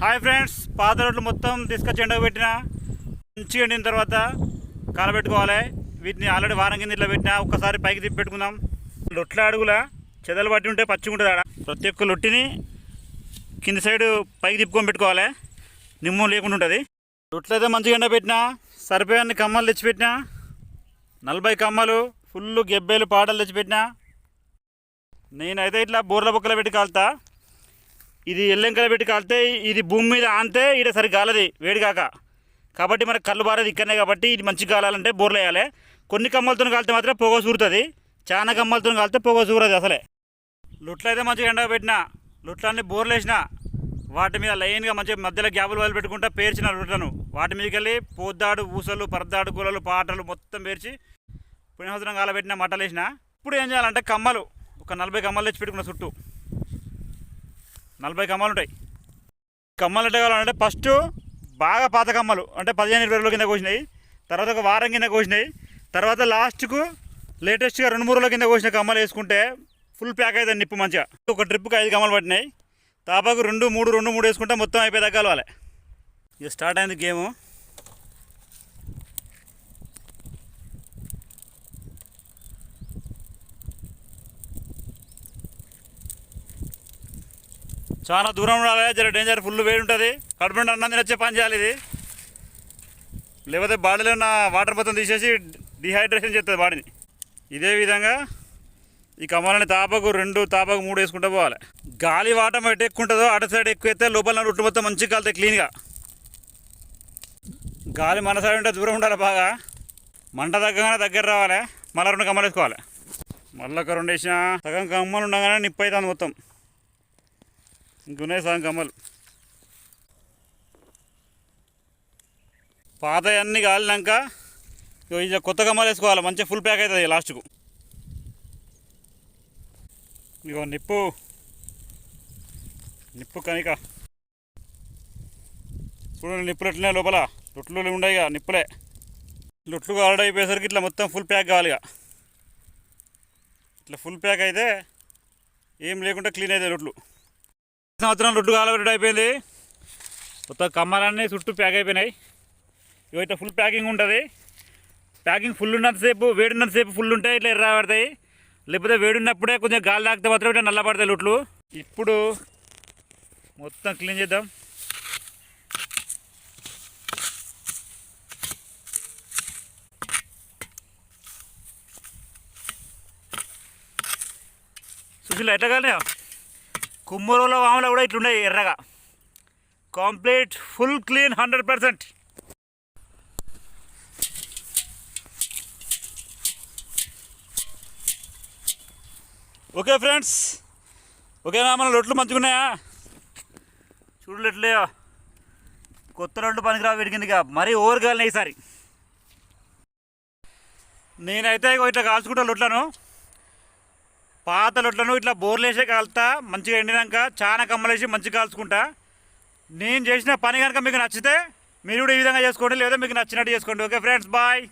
Hi friends పాత రోడ్లు మొత్తం తీసుకొచ్చి ఎండకు పెట్టిన మంచిగా ఎండిన తర్వాత కాలబెట్టుకోవాలి వీటిని ఆల్రెడీ వారం కింద ఇట్లా పెట్టినా ఒక్కసారి పైకి తిప్పి పెట్టుకుందాం. లొట్ల అడుగుల చెదలు పట్టి ఉంటే పచ్చిగుంటుంది ఆడ. ప్రతి ఒక్క లొట్టిని కింది సైడ్ పైకి తిప్పుకొని పెట్టుకోవాలి. నిమ్మం లేకుండా ఉంటుంది. లొట్లు అయితే మంచిగా ఎండ పెట్టినా సరిపోయాన్ని కమ్మలు తెచ్చిపెట్టినా నలభై కమ్మలు ఫుల్ గెబ్బేలు పాటలు తెచ్చిపెట్టినా. నేనైతే ఇట్లా బోర్ల బొక్కలు పెట్టి కాలుతా. ఇది ఎల్లెంకల పెట్టి కాలితే ఇది భూమి మీద ఆంతే ఈడ సరి గాలది వేడి కాక కాబట్టి మనకు కళ్ళు బారేది ఇక్కడనే కాబట్టి ఇది మంచి కాలాలంటే బోర్లు వేయాలి. కొన్ని కమ్మలతో కాలితే మాత్రం పొగ సూరుతుంది. చాలా కమ్మలతో కాలితే పొగ సూరదు అసలే. లొట్లు అయితే మంచిగా ఎండగా పెట్టిన లొట్లన్నీ బోర్లు వేసిన వాటి మీద లైన్గా మంచిగా మధ్యలో గ్యాపులు వదిలి పెట్టుకుంటా పేర్చిన లొట్లను. వాటి మీదకి వెళ్ళి పోద్దాడు ఊసలు పరదాడు గులలు పాటలు మొత్తం పేర్చి పుణ్యహోత్రం కాలబెట్టిన మట్టలు వేసిన ఇప్పుడు ఏం చేయాలంటే కమ్మలు ఒక నలభై కమ్మలు తెచ్చి పెట్టుకున్న చుట్టూ. నలభై కమ్మలు ఉంటాయి. కమ్మలు ఎట్లా కావాలంటే ఫస్ట్ బాగా పాత కమ్మలు అంటే పదిహేను ఇరవై రోజుల కింద కోసినాయి తర్వాత ఒక వారం కింద కోసినాయి తర్వాత లాస్ట్కు లేటెస్ట్గా రెండు మూడు రోజుల కింద కోసిన కమ్మలు వేసుకుంటే ఫుల్ ప్యాక్ అవుతుంది నిప్పు మంచిగా. ఒక ట్రిప్కి ఐదు కమ్మలు పట్టినాయి. తాపాకు రెండు మూడు రెండు మూడు వేసుకుంటే మొత్తం అయిపోయి కలవాలి ఇక స్టార్ట్ అయింది గేము. చాలా దూరం ఉండాలి జర డేంజర్ ఫుల్ వేడి ఉంటుంది. కడుపు నుండి అన్నం తినొచ్చే పని చేయాలి ఇది. లేకపోతే బాడీలో ఉన్న వాటర్ మొత్తం తీసేసి డిహైడ్రేషన్ చేస్తుంది బాడీని. ఇదే విధంగా ఈ కమ్మలని తాపకు రెండు తాపకు మూడు వేసుకుంటూ పోవాలి. గాలి వాటం ఎటు ఎక్కువ ఉంటుందో అటు సైడ్ ఎక్కువ అయితే లోపల రొట్టు మొత్తం మంచిగా కాలుతాయి క్లీన్గా గాలి మన సైడ్ ఉంటే దూరం ఉండాలి బాగా. మంట తగ్గగానే దగ్గర రావాలి. మళ్ళీ రెండు కమ్మలు వేసుకోవాలి. మళ్ళీ ఒక రెండు వేసిన సగం కమ్మలు ఉండగానే నిప్పు అవుతుంది మొత్తం. ఇంకున్నాయి సగం కమ్మలు పాత అన్నీ కాలినాక ఇగో ఇది కొత్త కమ్మలు వేసుకోవాలి మంచిగా ఫుల్ ప్యాక్ అవుతుంది లాస్ట్కు ఇగో నిప్పు. నిప్పు కనిక చూడండి నిప్పులు ఎట్లున్నాయి లోపల. లొట్లు ఉన్నాయి ఇక నిప్పులే. లొట్లు ఆల్రెడీ అయిపోయేసరికి ఇట్లా మొత్తం ఫుల్ ప్యాక్ కావాలి ఇక ఇట్లా ఫుల్ ప్యాక్ అయితే ఏం లేకుండా క్లీన్ అవుతాయి లొట్లు సంవత్సరం రొట్టు కాలబెట్టడం అయిపోయింది. మొత్తం కమ్మలన్నీ చుట్టూ ప్యాక్ అయిపోయినాయి. ఇవి ఇట్లా ఫుల్ ప్యాకింగ్ ఉంటుంది. ప్యాకింగ్ ఫుల్ ఉన్నంతసేపు వేడి ఉన్నంతసేపు ఫుల్ ఉంటాయి ఇట్లా ఎర్ర పడతాయి. లేకపోతే వేడి ఉన్నప్పుడే కొంచెం గాలి తాకితే మాత్రం ఇట్లా నల్ల పడతాయి లొట్లు ఇప్పుడు మొత్తం క్లీన్ చేద్దాం. సుశీల ఎట్లా కాలే కుమ్మరోలో వామలో కూడా ఇట్లున్నాయి ఎర్రగా. Complete full clean hundred percent okay friends ఓకేనా మన లొట్లు మంచిగా ఉన్నాయా చూడు కొత్త లొట్లు పనికిరావు వీడికిందిగా మరీ ఓవర్ కాలినాయి ఈసారి. నేనైతే ఇగో ఇట్లా కాల్చుకుంటా లొట్లను. పాత లొట్లను ఇట్లా బోర్లేసే కాలుతా మంచిగా ఎండినాక చాలా కమ్మలేసి మంచిగా కాల్చుకుంటా. నేను చేసిన పని కనుక మీకు నచ్చితే మీరు కూడా ఈ విధంగా చేసుకోండి లేదా మీకు నచ్చినట్టు చేసుకోండి. Okay friends bye.